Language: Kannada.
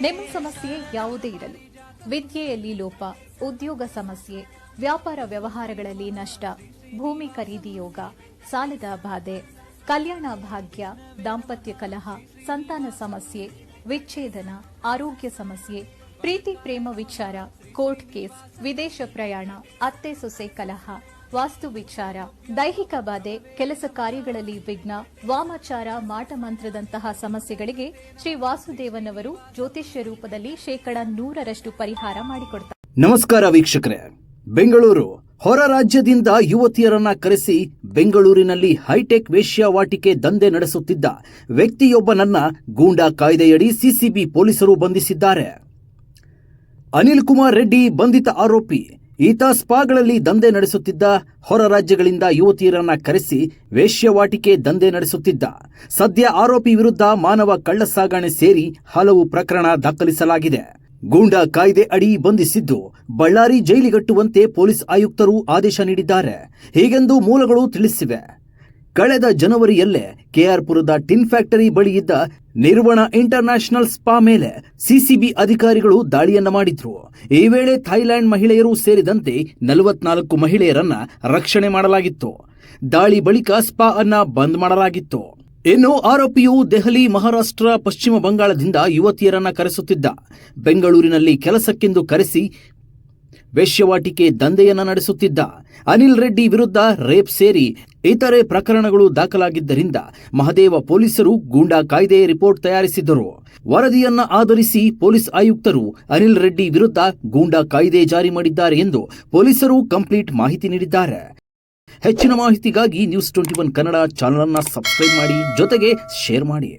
ನಿಮ್ಮ ಸಮಸ್ಯೆ ಯಾವುದೇ ಇರಲಿ. ವಿದ್ಯೆಯಲ್ಲಿ ಲೋಪ, ಉದ್ಯೋಗ ಸಮಸ್ಯೆ, ವ್ಯಾಪಾರ ವ್ಯವಹಾರಗಳಲ್ಲಿ ನಷ್ಟ, ಭೂಮಿ ಖರೀದಿ ಯೋಗ, ಸಾಲದ ಬಾಧೆ, ಕಲ್ಯಾಣ ಭಾಗ್ಯ, ದಾಂಪತ್ಯ ಕಲಹ, ಸಂತಾನ ಸಮಸ್ಯೆ, ವಿಚ್ಛೇದನ, ಆರೋಗ್ಯ ಸಮಸ್ಯೆ, ಪ್ರೀತಿ ಪ್ರೇಮ ವಿಚಾರ, ಕೋರ್ಟ್ ಕೇಸ್, ವಿದೇಶ ಪ್ರಯಾಣ, ಅತ್ತೆ ಸೊಸೆ ಕಲಹ ವಾಸ್ತು ವಿಚಾರ, ದೈಹಿಕ ಬಾಧೆ, ಕೆಲಸ ಕಾರ್ಯಗಳಲ್ಲಿ ವಿಘ್ನ, ವಾಮಾಚಾರ ಮಾಟಮಂತ್ರದಂತಹ ಸಮಸ್ಯೆಗಳಿಗೆ ಶ್ರೀ ವಾಸುದೇವನವರು ಜ್ಯೋತಿಷ್ಯ ರೂಪದಲ್ಲಿ ಶೇಕಡ ನೂರರಷ್ಟು ಪರಿಹಾರ ಮಾಡಿಕೊಡ್ತಾರೆ. ನಮಸ್ಕಾರ ವೀಕ್ಷಕರೇ. ಬೆಂಗಳೂರು, ಹೊರ ರಾಜ್ಯದಿಂದ ಯುವತಿಯರನ್ನ ಕರೆಸಿ ಬೆಂಗಳೂರಿನಲ್ಲಿ ಹೈಟೆಕ್ ವೇಶ್ಯಾವಾಟಿಕೆ ದಂಧೆ ನಡೆಸುತ್ತಿದ್ದ ವ್ಯಕ್ತಿಯೊಬ್ಬನನ್ನ ಗೂಂಡಾ ಕಾಯ್ದೆಯಡಿ ಸಿಸಿಬಿ ಪೊಲೀಸರು ಬಂಧಿಸಿದ್ದಾರೆ. ಅನಿಲ್ ಕುಮಾರ್ ರೆಡ್ಡಿ ಬಂಧಿತ ಆರೋಪಿ ಈತ ಸ್ಪಾಗಳಲ್ಲಿ ದಂಧೆ ನಡೆಸುತ್ತಿದ್ದ ಹೊರ ರಾಜ್ಯಗಳಿಂದ ಯುವತಿಯರನ್ನ ಕರೆಸಿ ವೇಶ್ಯವಾಟಿಕೆ ದಂಧೆ ನಡೆಸುತ್ತಿದ್ದ. ಸದ್ಯ ಆರೋಪಿ ವಿರುದ್ಧ ಮಾನವ ಕಳ್ಳಸಾಗಣೆ ಸೇರಿ ಹಲವು ಪ್ರಕರಣ ದಾಖಲಿಸಲಾಗಿದೆ. ಗೂಂಡಾ ಕಾಯ್ದೆ ಅಡಿ ಬಂಧಿಸಿದ್ದು ಬಳ್ಳಾರಿ ಜೈಲಿಗಟ್ಟುವಂತೆ ಪೊಲೀಸ್ ಆಯುಕ್ತರು ಆದೇಶ ನೀಡಿದ್ದಾರೆ. ಹೀಗೆಂದು ಮೂಲಗಳು ತಿಳಿಸಿವೆ. ಕಳೆದ ಜನವರಿಯಲ್ಲೇ ಕೆಆರ್ಪುರದ ಟಿನ್ ಫ್ಯಾಕ್ಟರಿ ಬಳಿ ಇದ್ದ ನಿರ್ವಣ ಇಂಟರ್ನ್ಯಾಷನಲ್ ಸ್ಪಾ ಮೇಲೆ ಸಿಸಿಬಿ ಅಧಿಕಾರಿಗಳು ದಾಳಿಯನ್ನ ಮಾಡಿದ್ರು. ಈ ವೇಳೆ ಥೈಲ್ಯಾಂಡ್ ಮಹಿಳೆಯರು ಸೇರಿದಂತೆ ನಲವತ್ನಾಲ್ಕು ಮಹಿಳೆಯರನ್ನ ರಕ್ಷಣೆ ಮಾಡಲಾಗಿತ್ತು. ದಾಳಿ ಬಳಿಕ ಸ್ಪಾ ಅನ್ನ ಬಂದ್ ಮಾಡಲಾಗಿತ್ತು. ಇನ್ನು ಆರೋಪಿಯು ದೆಹಲಿ, ಮಹಾರಾಷ್ಟ್ರ, ಪಶ್ಚಿಮ ಬಂಗಾಳದಿಂದ ಯುವತಿಯರನ್ನ ಕರೆಸುತ್ತಿದ್ದ. ಬೆಂಗಳೂರಿನಲ್ಲಿ ಕೆಲಸಕ್ಕೆಂದು ಕರೆಸಿ ವೇಶ್ಯವಾಟಿಕೆ ದಂಧೆಯನ್ನ ನಡೆಸುತ್ತಿದ್ದ ಅನಿಲ್ ರೆಡ್ಡಿ ವಿರುದ್ಧ ರೇಪ್ ಸೇರಿ ಇತರೆ ಪ್ರಕರಣಗಳು ದಾಖಲಾಗಿದ್ದರಿಂದ ಮಹದೇವ ಪೊಲೀಸರು ಗೂಂಡಾ ಕಾಯ್ದೆ ರಿಪೋರ್ಟ್ ತಯಾರಿಸಿದ್ದರು. ವರದಿಯನ್ನ ಆಧರಿಸಿ ಪೊಲೀಸ್ ಆಯುಕ್ತರು ಅನಿಲ್ ರೆಡ್ಡಿ ವಿರುದ್ಧ ಗೂಂಡಾ ಕಾಯ್ದೆ ಜಾರಿ ಮಾಡಿದ್ದಾರೆ ಎಂದು ಪೊಲೀಸರು ಕಂಪ್ಲೀಟ್ ಮಾಹಿತಿ ನೀಡಿದ್ದಾರೆ. ಹೆಚ್ಚಿನ ಮಾಹಿತಿಗಾಗಿ news twenty one Kannada channel ಅನ್ನ ಸಬ್ಸ್ಕ್ರೈಬ್ ಮಾಡಿ ಜೊತೆಗೆ ಶೇರ್ ಮಾಡಿ.